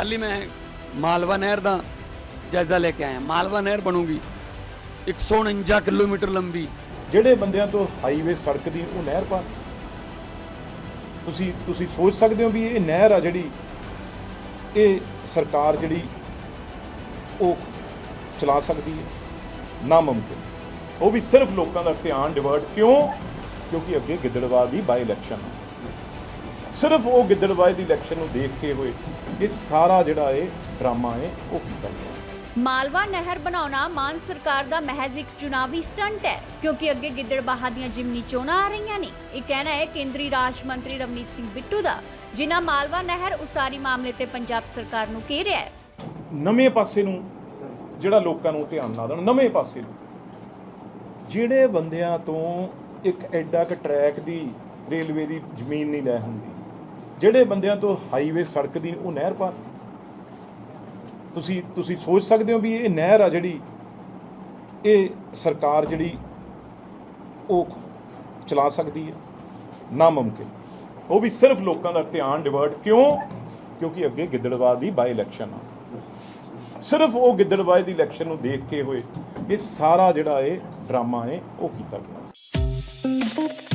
ਕੱਲ ਹੀ ਮੈਂ ਮਾਲਵਾ ਨਹਿਰ ਦਾ ਜਾਇਜ਼ਾ ਲੈ ਕੇ ਆਇਆ। ਮਾਲਵਾ ਨਹਿਰ ਬਣੂਗੀ। 149 ਕਿਲੋਮੀਟਰ ਲੰਬੀ। ਜਿਹੜੇ ਬੰਦਿਆਂ ਤੋਂ ਹਾਈਵੇ ਸੜਕ ਦੀ ਉਹ ਨਹਿਰ ਪਾ ਤੁਸੀਂ ਤੁਸੀਂ ਸੋਚ ਸਕਦੇ ਹੋ ਵੀ ਇਹ ਨਹਿਰ ਆ ਜਿਹੜੀ, ਇਹ ਸਰਕਾਰ ਜਿਹੜੀ ਉਹ ਚਲਾ ਸਕਦੀ ਹੈ? ਨਾ ਮੁਮਕਿਨ ਉਹ ਵੀ ਸਿਰਫ ਲੋਕਾਂ ਦਾ ਧਿਆਨ ਡਿਵਰਟ ਕਿਉਂ? ਕਿਉਂਕਿ ਅੱਗੇ ਗਿੱਦੜਵਾ ਦੀ ਬਾਈ ਇਲੈਕਸ਼ਨ ਹੈ ਸਿਰਫ ਉਹ ਗਿੱਦੜਵਾਏ ਦੀ ਇਲੈਕਸ਼ਨ ਨੂੰ ਦੇਖ ਕੇ ਹੋਏ ਇਹ ਸਾਰਾ ਜਿਹੜਾ ਇਹ ਡਰਾਮਾ ਹੈ ਉਹ ਕੀਤਾ ਗਿਆ। ਮਾਲਵਾ ਨਹਿਰ ਬਣਾਉਣਾ ਮਾਨ ਸਰਕਾਰ ਦਾ ਮਹਿਜ਼ ਇੱਕ ਚੁਣਾਵੀ ਸਟੰਟ ਹੈ ਕਿਉਂਕਿ ਅੱਗੇ ਗਿੱਦੜਬਾਹਾ ਦੀਆਂ ਜਿਮਨੀ ਚੋਣਾਂ ਆ ਰਹੀਆਂ ਨੇ। ਇਹ ਕਹਿਣਾ ਹੈ ਕੇਂਦਰੀ ਰਾਜ ਮੰਤਰੀ ਰਵਨੀਤ ਸਿੰਘ ਬਿੱਟੂ ਦਾ ਜਿਨ੍ਹਾਂ ਮਾਲਵਾ ਨਹਿਰ ਉਸਾਰੀ ਮਾਮਲੇ ਤੇ ਪੰਜਾਬ ਸਰਕਾਰ ਨੂੰ ਘੇਰਿਆ ਹੈ। ਨਵੇਂ ਪਾਸੇ ਨੂੰ ਜਿਹੜਾ ਲੋਕਾਂ ਨੂੰ ਧਿਆਨ ਨਾ ਦੇਣ ਨਵੇਂ ਪਾਸੇ ਨੂੰ। ਜਿਹੜੇ ਬੰਦਿਆਂ ਤੋਂ ਇੱਕ ਐਡਾ ਕ ਟਰੈਕ ਦੀ ਰੇਲਵੇ ਦੀ ਜ਼ਮੀਨ ਨਹੀਂ ਲੈ ਹੁੰਦੀ ਜਿਹੜੇ ਬੰਦਿਆਂ ਤੋਂ ਹਾਈਵੇ ਸੜਕ ਦੀ ਉਹ ਨਹਿਰ ਪਾ ਤੁਸੀਂ ਤੁਸੀਂ ਸੋਚ ਸਕਦੇ ਹੋ ਵੀ ਇਹ ਨਹਿਰ ਆ ਜਿਹੜੀ, ਇਹ ਸਰਕਾਰ ਜਿਹੜੀ ਉਹ ਚਲਾ ਸਕਦੀ ਹੈ? ਨਾ ਮੁਮਕਿਨ ਉਹ ਵੀ ਸਿਰਫ ਲੋਕਾਂ ਦਾ ਧਿਆਨ ਡਿਵਰਟ ਕਿਉਂ? ਕਿਉਂਕਿ ਅੱਗੇ ਗਿੱਦੜਵਾ ਦੀ ਬਾਈ ਇਲੈਕਸ਼ਨ ਆ। ਸਿਰਫ ਉਹ ਗਿੱਦੜਬਾਏ ਦੀ ਇਲੈਕਸ਼ਨ ਨੂੰ ਦੇਖ ਕੇ ਹੋਏ, ਇਹ ਸਾਰਾ ਜਿਹੜਾ ਇਹ ਡਰਾਮਾ ਹੈ, ਉਹ ਕੀਤਾ ਗਿਆ।